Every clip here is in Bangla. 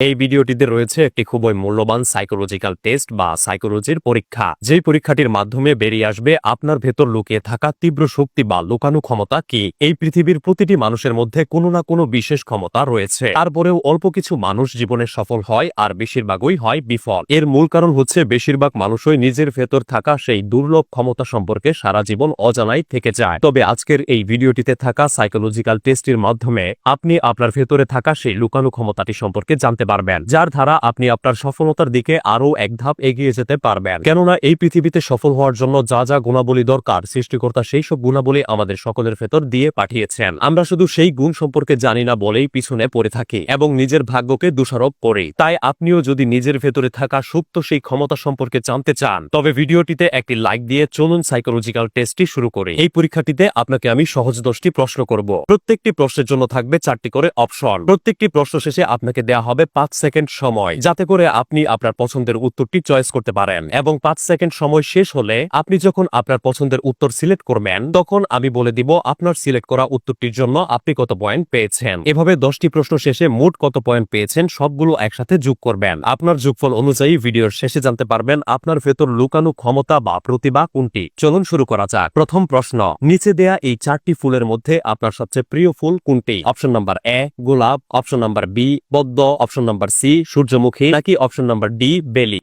এই ভিডিওটিতে রয়েছে একটি খুবই মূল্যবান সাইকোলজিক্যাল টেস্ট বা সাইকোলজির পরীক্ষা। যেই পরীক্ষাটির মাধ্যমে বেরিয়ে আসবে, আপনার ভেতর লুকিয়ে থাকা তীব্র শক্তি বা লুকানো ক্ষমতা কি? এই পৃথিবীর প্রতিটি মানুষের মধ্যে কোনো না কোনো বিশেষ ক্ষমতা রয়েছে। তারপরেও অল্প কিছু মানুষ জীবনে সফল হয় আর বেশিরভাগই হয় বিফল। এর মূল কারণ হচ্ছে বেশিরভাগ মানুষই নিজের ভেতর থাকা সেই দুর্লভ ক্ষমতা সম্পর্কে সারা জীবন অজানাই থেকে যায়। তবে আজকের এই ভিডিওটিতে থাকা সাইকোলজিক্যাল টেস্টের মাধ্যমে আপনি আপনার ভেতরে থাকা সেই লুকানো ক্ষমতাটি সম্পর্কে জানতে পারবেন। যার দ্বারা আপনি আপনার সফলতার দিকে আরও এক ধাপ এগিয়ে যেতে পারবেন। কেননা এই পৃথিবীতে সফল হওয়ার জন্য যা যা গুণাবলী দরকার, সৃষ্টিকর্তা সেই সব গুণাবলী আমাদের সকলের ভেতর দিয়ে পাঠিয়েছেন। আমরা শুধু সেই গুণ সম্পর্কে জানি না বলেই পিছনে পড়ে থাকি এবং নিজের ভাগ্যকে দোষারোপ করি। তাই আপনিও যদি নিজের ভেতরে থাকা সুপ্ত সেই ক্ষমতা সম্পর্কে জানতে চান, তবে ভিডিওটিতে একটি লাইক দিয়ে চলুন সাইকোলজিক্যাল টেস্টটি শুরু করি। এই পরীক্ষাটিতে আপনাকে আমি সহজ দশটি প্রশ্ন করব। প্রত্যেকটি প্রশ্নের জন্য থাকবে চারটি করে অপশন। প্রত্যেকটি প্রশ্ন শেষে আপনাকে দেয়া হবে পাঁচ সেকেন্ড সময়, যাতে করে আপনি আপনার পছন্দের উত্তরটি চয়েস করতে পারেন। এবং পাঁচ সেকেন্ড সময় শেষ হলে আপনি যখন আপনার পছন্দের উত্তর সিলেক্ট করবেন, তখন আমি বলে দিব আপনার সিলেক্ট করা উত্তরটির জন্য আপনি কত পয়েন্ট পেয়েছেন। এভাবে দশটি প্রশ্ন শেষে মোট কত পয়েন্ট পেয়েছেন সবগুলো একসাথে যোগ করবেন। আপনার যোগফল অনুযায়ী ভিডিওর শেষে জানতে পারবেন আপনার ভেতর লুকানো ক্ষমতা বা প্রতিভা কোনটি। চলুন শুরু করা যাক। প্রথম প্রশ্ন, নিচে দেয়া এই চারটি ফুলের মধ্যে আপনার সবচেয়ে প্রিয় ফুল কোনটি? অপশন নাম্বার এ, গোলাপ। অপশন নাম্বার বি পদ্ম অপশন নাম্বার সি সূর্যমুখী নাকি অপশন নাম্বার ডি বেলি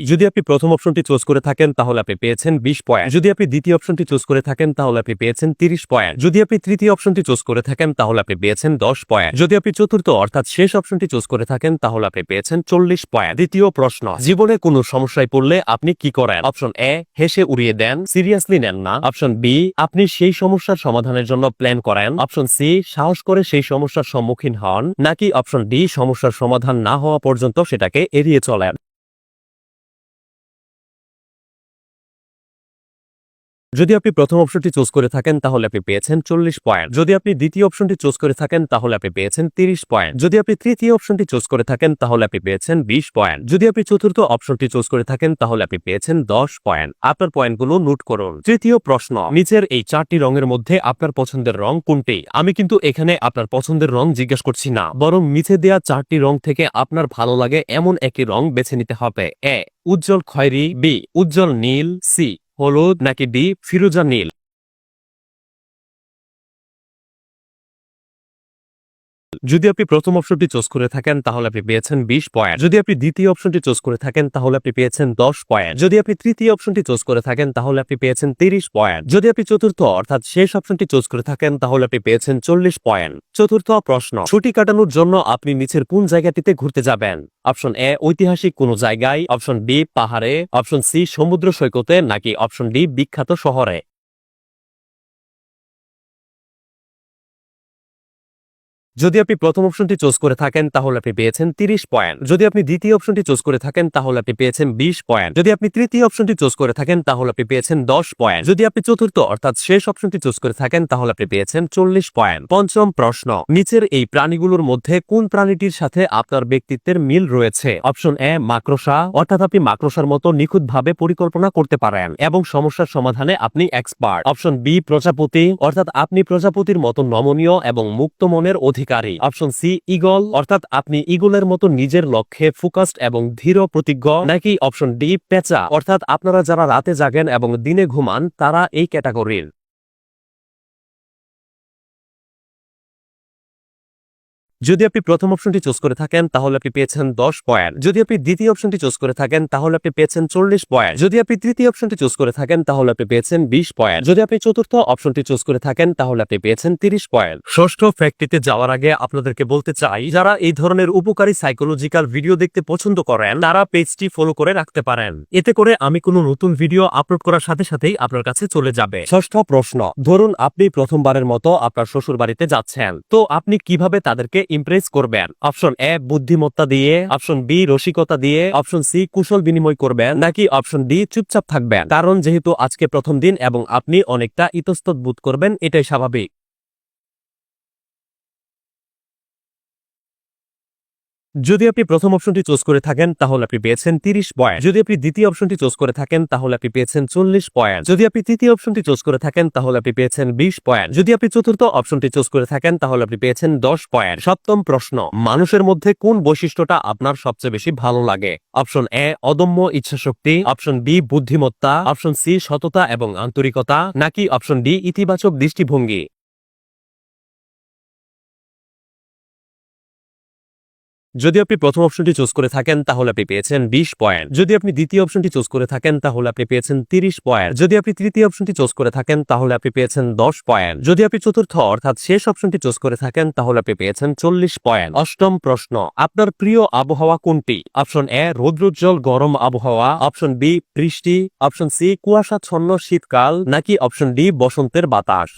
যদি আপনি প্রথম অপশনটি চুজ করে থাকেন, তাহলে আপনি পেয়েছেন বিশ পয়েন্ট যদি আপনি দ্বিতীয় অপশনটি চুজ করে থাকেন, তাহলে আপনি পেয়েছেন তিরিশ পয়েন্ট যদি আপনি তৃতীয় অপশনটি চুজ করে থাকেন, তাহলে আপনি পেয়েছেন দশ পয়েন্ট যদি আপনি চতুর্থ, অর্থাৎ শেষ অপশনটি চুজ করে থাকেন, তাহলে আপনি পেয়েছেন চল্লিশ পয়েন্ট দ্বিতীয় প্রশ্ন, জীবনে কোনো সমস্যায় পড়লে আপনি কি করেন? অপশন এ হেসে উড়িয়ে দেন। সিরিয়াসলি নেন না। অপশন বি আপনি সেই সমস্যার সমাধানের জন্য প্ল্যান করেন। অপশন সি সাহস করে সেই সমস্যার সম্মুখীন হন। নাকি অপশন ডি সমস্যার সমাধান না হওয়া পর্যন্ত সেটাকে এড়িয়ে চলেন? যদি আপনি প্রথম অপশনটি চুজ করে থাকেন, তাহলে আপনি পেয়েছেন চল্লিশ পয়েন্ট। যদি আপনি দ্বিতীয় অপশনটি চুজ করে থাকেন, তাহলে আপনি পেয়েছেন তিরিশ পয়েন্ট। যদি আপনি তৃতীয় অপশনটি চুজ করে থাকেন, তাহলে আপনি পেয়েছেন বিশ পয়েন্ট। যদি আপনি চতুর্থ অপশনটি চুজ করে থাকেন, তাহলে আপনি পেয়েছেন দশ পয়েন্ট। আপনার পয়েন্টগুলো নোট করুন। তৃতীয় প্রশ্ন, নিচের এই চারটি রঙের মধ্যে আপনার পছন্দের রং কোনটি? আমি কিন্তু এখানে আপনার পছন্দের রং জিজ্ঞেস করছি না, বরং নিচে দেয়া চারটি রং থেকে আপনার ভালো লাগে এমন একটি রং বেছে নিতে হবে। এ, উজ্জ্বল খয়েরি, বি, উজ্জ্বল নীল, সি হলুদ নাকি ডি ফিরোজা নীল? যদি আপনি প্রথম অপশনটি চুজ করে থাকেন, তাহলে আপনি পেয়েছেন বিশ পয়েন্ট যদি আপনি দ্বিতীয় অপশনটি চুজ করে থাকেন, তাহলে আপনি পেয়েছেন দশ পয়েন্ট যদি আপনি তৃতীয় অপশনটি চুজ করে থাকেন, তাহলে আপনি পেয়েছেন তিরিশ পয়েন্ট যদি আপনি চতুর্থ, অর্থাৎ শেষ অপশনটি চুজ করে থাকেন, তাহলে আপনি পেয়েছেন চল্লিশ পয়েন্ট চতুর্থ প্রশ্ন, ছুটি কাটানোর জন্য আপনি নিচের কোন জায়গাটিতে ঘুরতে যাবেন? অপশন এ ঐতিহাসিক কোন জায়গায়। অপশন বি পাহাড়ে। অপশন সি সমুদ্র সৈকতে, নাকি অপশন ডি বিখ্যাত শহরে? যদি আপনি প্রথম অপশনটি চুজ করে থাকেন, তাহলে আপনি পেয়েছেন তিরিশ পয়েন্ট যদি আপনি দ্বিতীয় অপশনটি চুজ করে থাকেন, তাহলে আপনি পেয়েছেন বিশ পয়েন্ট যদি আপনি তৃতীয় অপশনটি চুজ করে থাকেন, তাহলে আপনি পেয়েছেন দশ পয়েন্ট যদি আপনি চতুর্থ, অর্থাৎ শেষ অপশনটি চুজ করে থাকেন, তাহলে আপনি পেয়েছেন চল্লিশ পয়েন্ট পঞ্চম প্রশ্ন, নিচের এই প্রাণীগুলোর মধ্যে কোন প্রাণীটির সাথে আপনার ব্যক্তিত্বের মিল রয়েছে? অপশন এ, মাকড়সা, অর্থাৎ আপনি মাকড়সার মতো নিখুঁতভাবে পরিকল্পনা করতে পারেন এবং সমস্যার সমাধানে আপনি এক্সপার্ট অপশন বি, প্রজাপতি, অর্থাৎ আপনি প্রজাপতির মতো নমনীয় এবং মুক্ত মনের অধিকারী অপশন সি ইগল অর্থাৎ আপনি ইগলের মতো নিজের লক্ষ্যে ফোকাসড এবং ধীর প্রতিজ্ঞ, নাকি অপশন ডি, পেঁচা, অর্থাৎ আপনারা যারা রাতে জাগেন এবং দিনে ঘুমান, তারা এই ক্যাটাগরির। যদি আপনি প্রথম অপশনটি চুজ করে থাকেন, তাহলে আপনি পেয়েছেন দশ পয়েন্ট যদি আপনি দ্বিতীয় অপশনটি চুজ করে থাকেন, তাহলে আপনি পেয়েছেন চল্লিশ পয়েন্ট যদি আপনি তৃতীয় অপশনটি চুজ করে থাকেন, তাহলে আপনি পেয়েছেন বিশ পয়েন্ট যদি আপনি চতুর্থ অপশনটি চুজ করে থাকেন, তাহলে আপনি পেয়েছেন তিরিশ পয়েন্ট ষষ্ঠ ফ্যাক্টরিতে যাওয়ার আগে আপনাদেরকে বলতে চাই, যারা এই ধরনের উপকারী সাইকোলজিক্যাল ভিডিও দেখতে পছন্দ করেন, তারা পেজটি ফলো করে রাখতে পারেন। এতে করে আমি কোনো নতুন ভিডিও আপলোড করার সাথে সাথেই আপনার কাছে চলে যাবে। ষষ্ঠ প্রশ্ন, ধরুন আপনি প্রথমবারের মতো আপনার শ্বশুর বাড়িতে যাচ্ছেন। তো আপনি কীভাবে তাদেরকে ইমপ্রেস করবেন। অপশন এ বুদ্ধিমত্তা দিয়ে। অপশন বি রসিকতা দিয়ে। অপশন সি কুশল বিনিময় করবেন। নাকি অপশন ডি চুপচাপ থাকবেন। কারণ যেহেতু আজকে প্রথম দিন এবং আপনি অনেকটা ইতস্তত বোধ করবেন, এটাই স্বাভাবিক। যদি আপনি প্রথম অপশনটি চুজ করে থাকেন, তাহলে আপনি পেয়েছেন তিরিশ পয়েন্ট যদি আপনি দ্বিতীয় অপশনটি চুজ করে থাকেন, তাহলে আপনি পেয়েছেন চল্লিশ পয়েন্ট যদি আপনি তৃতীয় অপশনটি চুজ করে থাকেন, তাহলে আপনি পেয়েছেন বিশ পয়েন্ট যদি আপনি চতুর্থ অপশনটি চুজ করে থাকেন, তাহলে আপনি পেয়েছেন দশ পয়েন্ট সপ্তম প্রশ্ন, মানুষের মধ্যে কোন বৈশিষ্ট্যটা আপনার সবচেয়ে বেশি ভালো লাগে? অপশন এ অদম্য ইচ্ছাশক্তি। অপশন বি বুদ্ধিমত্তা। অপশন সি সততা এবং আন্তরিকতা। নাকি অপশন ডি ইতিবাচক দৃষ্টিভঙ্গি? যদি আপনি প্রথম অপশনটি চুজ করে থাকেন, তাহলে আপনি পেয়েছেন বিশ পয়েন্ট যদি আপনি দ্বিতীয় অপশনটি চুজ করে থাকেন, তাহলে আপনি পেয়েছেন তিরিশ পয়েন্ট যদি আপনি তৃতীয় অপশনটি চুজ করে থাকেন, তাহলে আপনি পেয়েছেন দশ পয়েন্ট যদি আপনি চতুর্থ, অর্থাৎ শেষ অপশনটি চুজ করে থাকেন, তাহলে আপনি পেয়েছেন চল্লিশ পয়েন্ট অষ্টম প্রশ্ন, আপনার প্রিয় আবহাওয়া কোনটি? অপশন এ রৌদ্রোজ্জ্বল গরম আবহাওয়া। অপশন বি বৃষ্টি। অপশন সি কুয়াশাচ্ছন্ন শীতকাল। নাকি অপশন ডি বসন্তের বাতাস?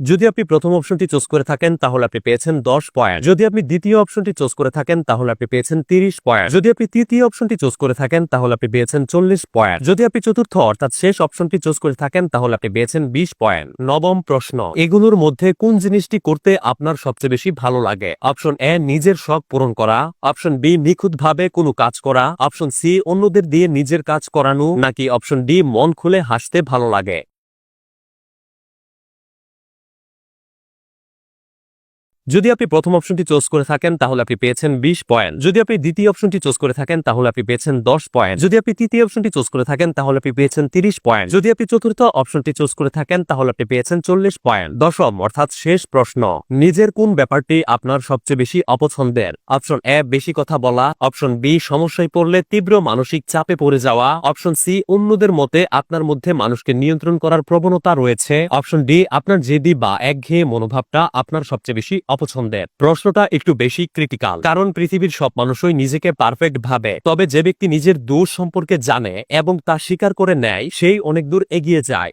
যদি আপনি প্রথম অপশনটি চুজ করে থাকেন, তাহলে আপনি পেয়েছেন দশ পয়েন্ট। যদি আপনি দ্বিতীয় অপশনটি চুজ করে থাকেন, তাহলে আপনি পেয়েছেন তিরিশ পয়েন্ট। যদি আপনি তৃতীয় অপশনটি চুজ করে থাকেন, তাহলে আপনি পেয়েছেন চল্লিশ পয়েন্ট। যদি আপনি চতুর্থ অর্থাৎ শেষ অপশনটি চুজ করে থাকেন, তাহলে আপনি পেয়েছেন বিশ পয়েন্ট। নবম প্রশ্ন, এগুলোর মধ্যে কোন জিনিসটি করতে আপনার সবচেয়ে বেশি ভালো লাগে? অপশন এ, নিজের শখ পূরণ করা। অপশন বি, নিখুঁতভাবে কোনো কাজ করা। অপশন সি, অন্যদের দিয়ে নিজের কাজ করানো। নাকি অপশন ডি, মন খুলে হাসতে ভালো লাগে? যদি আপনি প্রথম অপশনটি চুজ করে থাকেন, তাহলে আপনি পেয়েছেন বিশ পয়েন্ট যদি আপনি দ্বিতীয় অপশনটি চুজ করে থাকেন, তাহলে আপনি পেয়েছেন দশ পয়েন্ট যদি আপনি তৃতীয় অপশনটি চুজ করে থাকেন, তাহলে আপনি পেয়েছেন তিরিশ পয়েন্ট যদি আপনি চতুর্থ অপশনটি চুজ করে থাকেন, তাহলে আপনি পেয়েছেন চল্লিশ পয়েন্ট দশম, অর্থাৎ শেষ প্রশ্ন। নিজের কোন ব্যাপারটি আপনার সবচেয়ে বেশি অপছন্দের? অপশন এ বেশি কথা বলা। অপশন বি সমস্যায় পড়লে তীব্র মানসিক চাপে পড়ে যাওয়া। অপশন সি অন্যদের মতে আপনার মধ্যে মানুষকে নিয়ন্ত্রণ করার প্রবণতা রয়েছে। অপশন ডি আপনার জেদি বা একঘেয়ে মনোভাবটা আপনার সবচেয়ে বেশি অপছন্দের। প্রশ্নটা একটু বেশি ক্রিটিক্যাল কারণ পৃথিবীর সব মানুষই নিজেকে পারফেক্ট ভাবে, তবে যে ব্যক্তি নিজের দোষ সম্পর্কে জানে এবং তা স্বীকার করে নেয়, সেই অনেক দূর এগিয়ে যায়।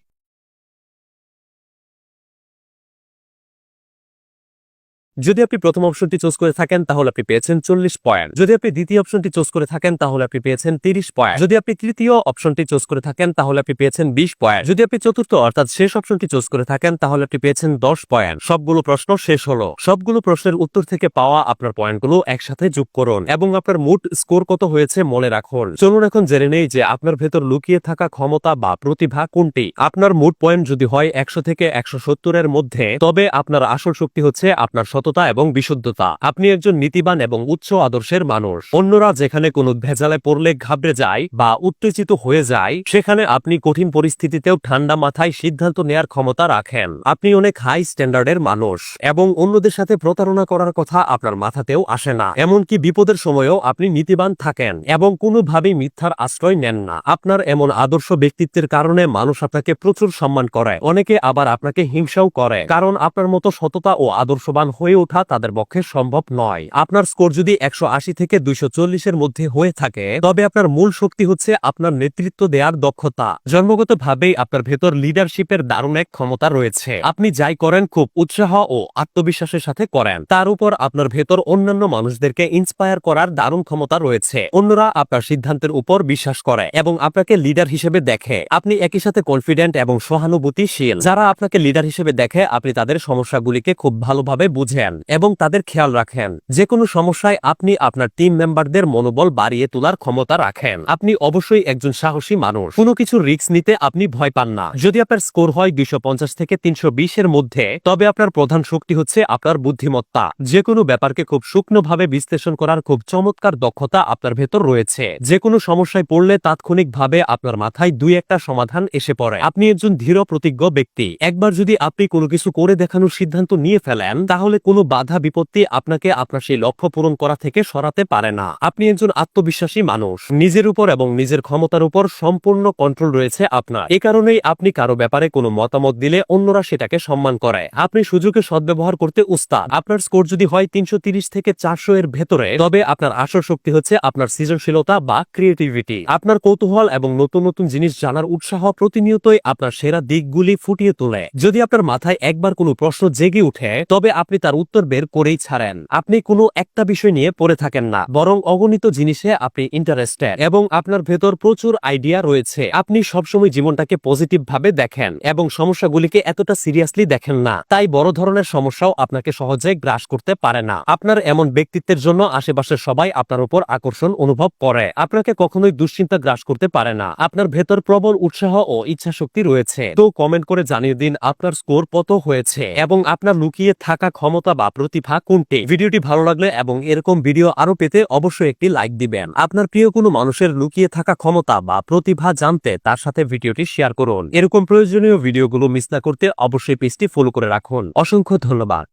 যদি আপনি প্রথম অপশনটি চুজ করে থাকেন, তাহলে আপনি পেয়েছেন চল্লিশ পয়েন্ট যদি আপনি দ্বিতীয় অপশনটি চুজ করে থাকেন, তাহলে আপনি পেয়েছেন তিরিশ পয়েন্ট যদি আপনি তৃতীয় অপশনটি চুজ করে থাকেন, তাহলে আপনি পেয়েছেন বিশ পয়েন্ট যদি আপনি চতুর্থ, অর্থাৎ শেষ অপশনটি চুজ করে থাকেন, তাহলে আপনি পেয়েছেন দশ পয়েন্ট সবগুলো প্রশ্ন শেষ হলো। সবগুলো প্রশ্নের উত্তর থেকে পাওয়া আপনার পয়েন্টগুলো একসাথে যোগ করুন এবং আপনার মোট স্কোর কত হয়েছে মনে রাখুন। চলুন এখন জেনে নেই যে আপনার ভেতর লুকিয়ে থাকা ক্ষমতা বা প্রতিভা কোনটি। আপনার মোট পয়েন্ট যদি হয় একশো থেকে একশো সত্তরের মধ্যে, তবে আপনার আসল শক্তি হচ্ছে আপনার সততা এবং বিশুদ্ধতা। আপনি একজন নীতিবান এবং উচ্চ আদর্শের মানুষ। অন্যরা যেখানে কোনো ভেজালে পড়লে ঘাবড়ে যায় বা উত্তেজিত হয়ে যায়, সেখানে আপনি কঠিন পরিস্থিতিতেও ঠান্ডা মাথায় সিদ্ধান্ত নেয়ার ক্ষমতা রাখেন। আপনি অনেক হাই স্ট্যান্ডার্ডের মানুষ এবং অন্যদের সাথে প্রতারণা করার কথা আপনার মাথাতেও আসে না। এমনকি বিপদের সময়ও আপনি নীতিবান থাকেন এবং কোনোভাবেই মিথ্যার আশ্রয় নেন না। আপনার এমন আদর্শ ব্যক্তিত্বের কারণে মানুষ আপনাকে প্রচুর সম্মান করে। অনেকে আবার আপনাকে হিংসাও করে, কারণ আপনার মতো সততা ও আদর্শবান হয়ে ওঠা তাদের পক্ষে সম্ভব নয়। আপনার স্কোর যদি একশো আশি থেকে দুইশো চল্লিশের মধ্যে হয়ে থাকে, তবে আপনার মূল শক্তি হচ্ছে আপনার নেতৃত্ব দেওয়ার দক্ষতা। জন্মগতভাবেই আপনার ভেতর লিডারশিপের দারুণ এক ক্ষমতা রয়েছে। আপনি যাই করেন, খুব উৎসাহ ও আত্মবিশ্বাসের সাথে করেন। তার উপর আপনার ভেতর অন্যান্য মানুষদেরকে ইন্সপায়ার করার দারুণ ক্ষমতা রয়েছে। অন্যরা আপনার সিদ্ধান্তের উপর বিশ্বাস করে এবং আপনাকে লিডার হিসেবে দেখে। আপনি একই সাথে কনফিডেন্ট এবং সহানুভূতিশীল। যারা আপনাকে লিডার হিসেবে দেখে, আপনি তাদের সমস্যাগুলিকে খুব ভালোভাবে বুঝেন। এবং তাদের খেয়াল রাখেন। যে কোনো সমস্যায় আপনি আপনার টিম মেম্বারদের মনোবল বাড়িয়ে তোলার ক্ষমতা রাখেন। আপনি অবশ্যই একজন সাহসী মানুষ। কোনো কিছু রিস্ক নিতে আপনি ভয় পান না। যদি আপনার স্কোর হয় দুইশো থেকে তিনশো এর মধ্যে, তবে আপনার প্রধান শক্তি হচ্ছে আপনার বুদ্ধিমত্তা। যে কোনো ব্যাপারকে খুব সূক্ষ্মভাবে বিশ্লেষণ করার খুব চমৎকার দক্ষতা আপনার ভেতর রয়েছে। যে কোনো সমস্যায় পড়লে তাৎক্ষণিকভাবে আপনার মাথায় দুই একটা সমাধান এসে পড়ে। আপনি একজন ধীর প্রতিজ্ঞ ব্যক্তি। একবার যদি আপনি কোনো কিছু করে দেখানোর সিদ্ধান্ত নিয়ে ফেলেন, তাহলে কোনো বাধা, বিপত্তি আপনাকে আপনার সেই লক্ষ্য পূরণ করা থেকে সরাতে পারে না। আপনি একজন আত্মবিশ্বাসী মানুষ। নিজের উপর এবং নিজের ক্ষমতার উপর সম্পূর্ণ কন্ট্রোল রয়েছে আপনার। এ কারণেই আপনি কারও ব্যাপারে কোনো মতামত দিলে অন্যরা সেটাকে সম্মান করে। আপনি সুযোগে সদ্ব্যবহার করতে উস্তাদ। আপনার স্কোর যদি হয় তিনশো থেকে চারশো এর ভেতরে, তবে আপনার আসল শক্তি হচ্ছে আপনার সৃজনশীলতা বা ক্রিয়েটিভিটি আপনার কৌতূহল এবং নতুন নতুন জিনিস জানার উৎসাহ প্রতিনিয়তই আপনার সেরা দিকগুলি ফুটিয়ে তোলে। যদি আপনার মাথায় একবার কোনো প্রশ্ন জেগে উঠে তবে আপনি তার উত্তর বের করেই ছাড়েন। আপনি কোনো একটা বিষয় নিয়ে পড়ে থাকেন না, বরং অগণিত জিনিসে আপনি ইন্টারেস্টেড এবং আপনার ভেতর প্রচুর আইডিয়া রয়েছে। আপনি সবসময় জীবনটাকে পজিটিভ ভাবে দেখেন এবং সমস্যাগুলিকে এতটা সিরিয়াসলি দেখেন না, তাই বড় ধরনের সমস্যাও আপনাকে সহজে গ্রাস করতে পারে না। আপনার এমন ব্যক্তিত্বের জন্য আশেপাশের সবাই আপনার উপর আকর্ষণ অনুভব করে। আপনাকে কখনোই দুশ্চিন্তা গ্রাস করতে পারে না। আপনার ভেতর প্রবল উৎসাহ ও ইচ্ছা শক্তি রয়েছে। তো কমেন্ট করে জানিয়ে দিন আপনার স্কোর কত হয়েছে এবং আপনার লুকিয়ে থাকা ক্ষমতা বা প্রতিভা কোনটি? ভিডিওটি ভালো লাগলে এবং এরকম ভিডিও আরও পেতে অবশ্যই একটি লাইক দিবেন। আপনার প্রিয় কোনো মানুষের লুকিয়ে থাকা ক্ষমতা বা প্রতিভা জানতে তার সাথে ভিডিওটি শেয়ার করুন। এরকম প্রয়োজনীয় ভিডিওগুলো মিস না করতে অবশ্যই পেজটি ফলো করে রাখুন। অসংখ্য ধন্যবাদ।